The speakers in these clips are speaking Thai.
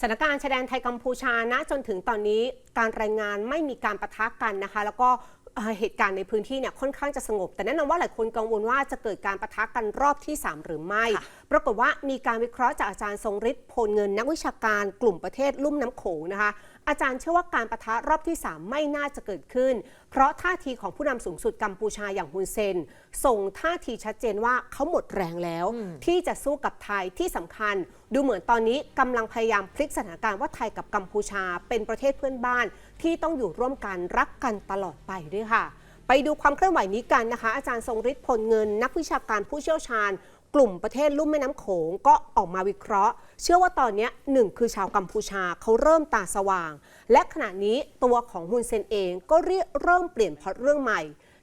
สถานการณ์ชายแดนไทยกัมพูชานะจนถึงตอนนี้การรายงานไม่มีการประทะกันนะคะ แล้วก็เอ่อเหตุการณ์ในพื้นที่เนี่ยค่อนข้างจะสงบ แต่แน่นอนว่าหลายคนกังวลว่าจะเกิดการประทะกันรอบที่ 3 หรือไม่ค่ะปรากฏว่ามีการวิเคราะห์จากอาจารย์ทรงฤทธิ์โพลเงินนักวิชาการกลุ่มประเทศลุ่มน้ำโขงนะคะ อาจารย์เชื่อว่าการประทะรอบที่ 3 ไม่น่าจะเกิดขึ้น เพราะท่าทีของผู้นำสูงสุดกัมพูชาอย่างฮุนเซน ส่งท่าทีชัดเจนว่าเขาหมดแรงแล้ว ที่จะสู้กับไทยที่สำคัญ ดูเหมือนตอนนี้กำลังพยายามพลิกสถานการณ์ว่าไทยกับกัมพูชา เป็นประเทศเพื่อนบ้าน ที่ต้องอยู่ร่วมกันรักกันตลอดไปด้วยค่ะ ไปดูความเคลื่อนไหวนี้กันนะคะ อาจารย์ทรงฤทธิ์พลเงิน นักวิชาการผู้เชี่ยวชาญ กลุ่มประเทศลุ่มแม่น้ำโขงก็ออกมาวิเคราะห์ เชื่อว่าตอนนี้หนึ่งคือชาวกัมพูชาเขาเริ่มตาสว่าง และขณะนี้ตัวของฮุนเซนเองก็เรียเริ่มเปลี่ยนพล็อตเรื่องใหม่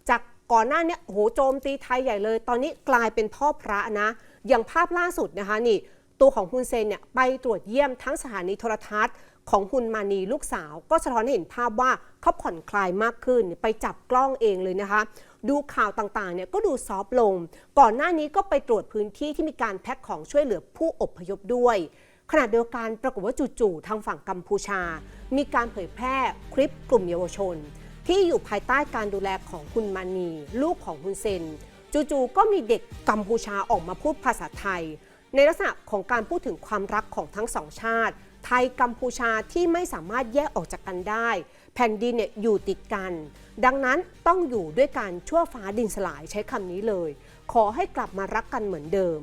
จากก่อนหน้านี้โอ้โหโจมตีไทยใหญ่เลย ตอนนี้กลายเป็นพ่อพระนะ อย่างภาพล่าสุดนะคะนี่ ตัวของฮุนเซนเนี่ยไปตรวจเยี่ยมทั้งสถานีโทรทัศน์ของฮุนมานีลูกสาว ก็สะท้อนให้เห็นภาพว่าเขาผ่อนคลายมากขึ้นไปจับกล้องเองเลยนะคะ ดูข่าวต่างๆเนี่ยก็ดูซอฟลง ก่อนหน้านี้ก็ไปตรวจพื้นที่ที่มีการแพ็คของช่วยเหลือผู้อพยพด้วยขณะเดียวกันปรากฏว่าจู่ๆทางฝั่งกัมพูชา มีการเผยแพร่คลิปกลุ่มเยาวชน ที่อยู่ภายใต้การดูแลของคุณมานี ลูกของคุณเซน จู่ๆก็มีเด็กกัมพูชาออกมาพูดภาษาไทย ในลักษณะของการพูดถึงความรักของทั้งสองชาติ ไทยกัมพูชาที่ไม่สามารถแยกออกจากกันได้ แผ่นดินเนี่ยอยู่ติดกัน ดังนั้นต้องอยู่ด้วยกันชั่วฟ้าดินสลายใช้คำนี้เลย ขอให้กลับมารักกันเหมือนเดิม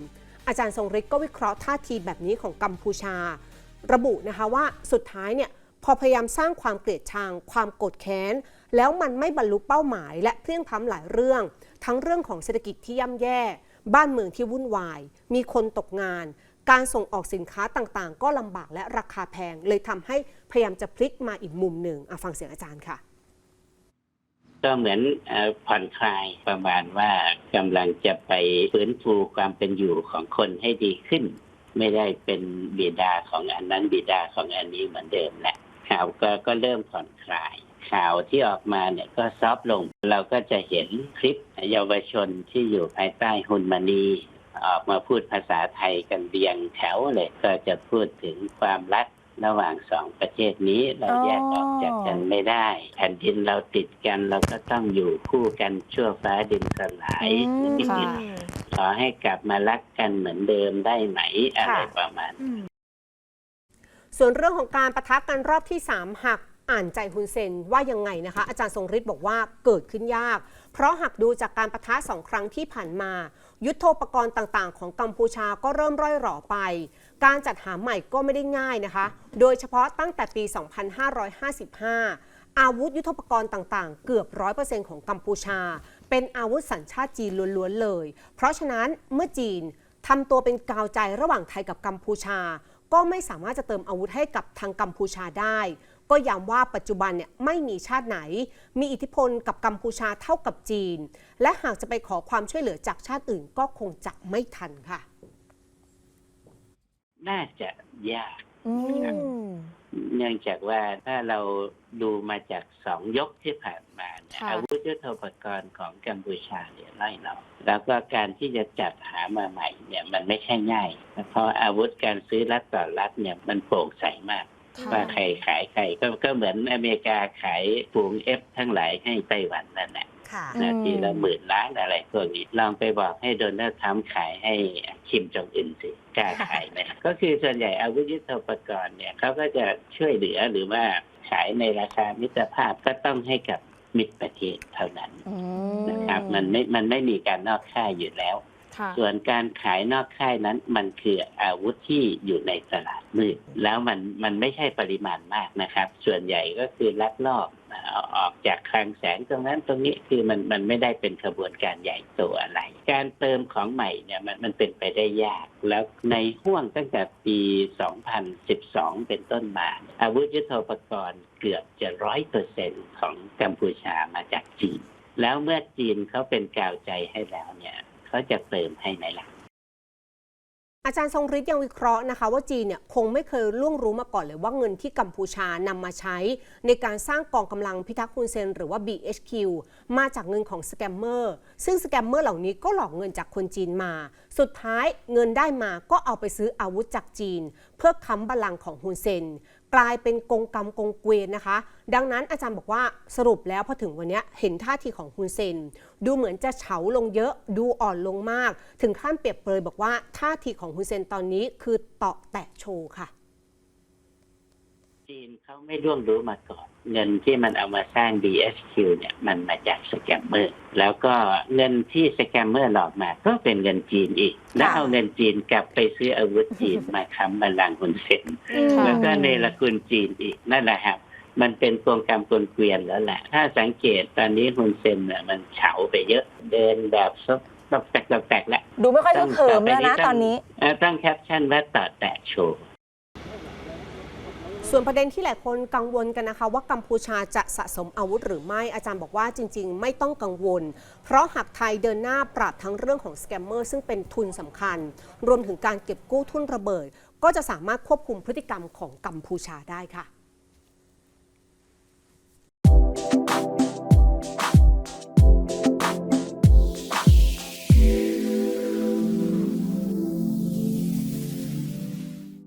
อาจารย์ทรงฤทธิ์ก็วิเคราะห์ท่าทีแบบนี้ของกัมพูชา ระบุนะคะว่าสุดท้ายเนี่ยพอพยายามสร้างความเกลียดชังความโกรธแค้น แล้วมันไม่บรรลุเป้าหมาย และเพลียงพล้ำหลายเรื่อง ทั้งเรื่องของเศรษฐกิจที่ย่ำแย่ บ้านเมืองที่วุ่นวาย มีคนตกงาน การส่งออกสินค้าต่างๆ ก็ลำบากและราคาแพง เลยทำให้พยายามจะพลิกมาอีกมุมหนึ่งฟังเสียงอาจารย์ค่ะ ก็เหมือนผ่อนคลายประมาณว่ากำลังจะไปฟื้นฟูความเป็นอยู่ของคนให้ดีขึ้น ไม่ได้เป็นบิดาของอันนั้นบิดาของอันนี้เหมือนเดิมแหละข่าวก็ก็เริ่มผ่อนคลายข่าวที่ออกมาเนี่ยก็ซอฟลง เราก็จะเห็นคลิปเยาวชนที่อยู่ภายใต้หุนมณี ออกมาพูดภาษาไทยกันเรียงแถวเลย ก็จะพูดถึงความรักระหว่างสองประเทศนี้เราแยกออกจากกันไม่ได้ แผ่นดินเราติดกันเราก็ต้องอยู่คู่กันชั่วฟ้าดินสลายอืมค่ะขอให้กลับมารักกันเหมือนเดิมได้ไหมอะไรค่ะประมาณ ส่วนเรื่องของการประทะกันรอบที่3หักอ่านใจฮุนเซนว่ายังไงนะคะ อาจารย์ทรงฤทธิ์บอกว่าเกิดขึ้นยาก เพราะหากดูจากการประทะสองครั้งที่ผ่านมา ยุทโธปกรณ์ต่างๆ ของกัมพูชาก็เริ่มร่อยหรอไป การจัดหาใหม่ก็ไม่ได้ง่ายนะคะ โดยเฉพาะตั้งแต่ปี 2555 อาวุธยุทโธปกรณ์ต่างๆ เกือบ 100%ของกัมพูชา เป็นอาวุธสัญชาติจีนล้วนๆเลย เพราะฉะนั้นเมื่อจีนทำตัวเป็นกาวใจระหว่างไทยกับกัมพูชา ก็ไม่สามารถจะเติมอาวุธให้กับทางกัมพูชาได้ ก็ย้ำว่าปัจจุบันเนี่ยไม่มีชาติไหน มีอิทธิพลกับกัมพูชาเท่ากับจีน และหากจะไปขอความช่วยเหลือจากชาติอื่นก็คงจะไม่ทันค่ะ น่าจะยากอืมเนื่องจากว่าถ้าเราดูมาจากสองยกที่ผ่านมาเนี่ยค่ะอาวุธยุทโธปกรณ์ของกัมพูชาเนี่ยไล่เราแล้วก็การที่จะจัดหามาใหม่เนี่ยมันไม่ใช่ง่าย เพราะอาวุธการซื้อรัฐต่อรัฐเนี่ยมันโปร่งใสมากค่ะ ว่าใครขายใครก็ก็เหมือนอเมริกาขายฝูงเอฟทั้งหลายให้ไต้หวันนั่นแหละค่ะนาอืมทีละหมื่นล้านอะไรพวกนี้ลองไปบอกให้โดนัลด์ทรัมป์ขายให้คิมจองอึนสิกล้าขายไหมก็คือส่วนใหญ่อาวุธยุทโธปกรณ์เนี่ยเขาก็จะช่วยเหลือหรือว่าขายในราคามิตรภาพก็ต้องให้กับมิตรประเทศเท่านั้นอืนะครับ มันไม่มันไม่มีการนอกค่ายอยู่แล้วค่ะ ส่วนการขายนอกค่ายนั้นมันคืออาวุธที่อยู่ในตลาดมืด แล้วมันมันไม่ใช่ปริมาณมากนะครับ ส่วนใหญ่ก็คือลักลอบอออกจากคลังแสงตรงนั้นตรงนี้คือมันมันไม่ได้เป็นขบวนการใหญ่โตอะไร การเติมของใหม่เนี่ยมันมันเป็นไปได้ยาก แล้วในห่วงตั้งแต่ปี 2012 เป็นต้นมา อาวุธยุทโธปกรณ์เกือบจะร้อยเปอร์เซ็นของกัมพูชามาจากจีน แล้วเมื่อจีนเขาเป็นกาวใจให้แล้วเนี่ย เขาจะเติมให้ไหมล่ะอาจารย์ทรงฤทธิ์ยังวิเคราะห์นะคะว่าจีนเนี่ยคงไม่เคยล่วงรู้มาก่อนเลยว่าเงินที่กัมพูชานำมาใช้ ในการสร้างกองกำลังพิทักษ์ฮุนเซน หรือว่า BHQ มาจากเงินของสแกมเมอร์ซึ่งสแกมเมอร์เหล่านี้ก็หลอกเงินจากคนจีนมา สุดท้ายเงินได้มาก็เอาไปซื้ออาวุธจากจีน เพื่อค้ำบัลลังก์ของฮุนเซน กลายเป็นกงกรรมกงเกวียนนะคะ ดังนั้นอาจารย์บอกว่าสรุปแล้วพอถึงวันนี้เห็นท่าทีของฮุนเซน ดูเหมือนจะเฉาลงเยอะดูอ่อนลงมาก ถึงขั้นเปรียบเปรยบอกว่าท่าทีของฮุนเซนตอนนี้คือเตาะแตะโชว์ค่ะ จีนเขาไม่ร่วมรู้มาก่อน เงินที่มันเอามาสร้าง DSQ เนี่ยมันมาจากสแกมเมอร์แล้วก็เงินที่สแกมเมอร์หลอกมาก็เป็นเงินจีนอีก แล้วเอาเงินจีนกลับไปซื้ออาวุธจีนมาค้ำบัลลังก์ฮุนเซนค่ะแล้วก็ในละกุลจีนอีกนั่นแหละครับมันเป็นกงกรรมกลเกวียนแล้วแหละ ถ้าสังเกตตอนนี้ฮุนเซนน่ะมันเฉาไปเยอะ เดินแบบซบตอกแตกตอกแตกแล้วดูไม่ค่อยฮึกเหิมแล้วนะตอนนี้เอ่อต้องแคปชั่นว่าต่อแตะโชว์ ส่วนประเด็นที่หลายคนกังวลกันนะคะ ว่ากัมพูชาจะสะสมอาวุธหรือไม่อาจารย์บอกว่าจริง ๆ ไม่ต้องกังวล เพราะหากไทยเดินหน้าปราบทั้งเรื่องของสแกมเมอร์ซึ่งเป็นทุนสำคัญ รวมถึงการเก็บกู้ทุนระเบิด ก็จะสามารถควบคุมพฤติกรรมของกัมพูชาได้ค่ะ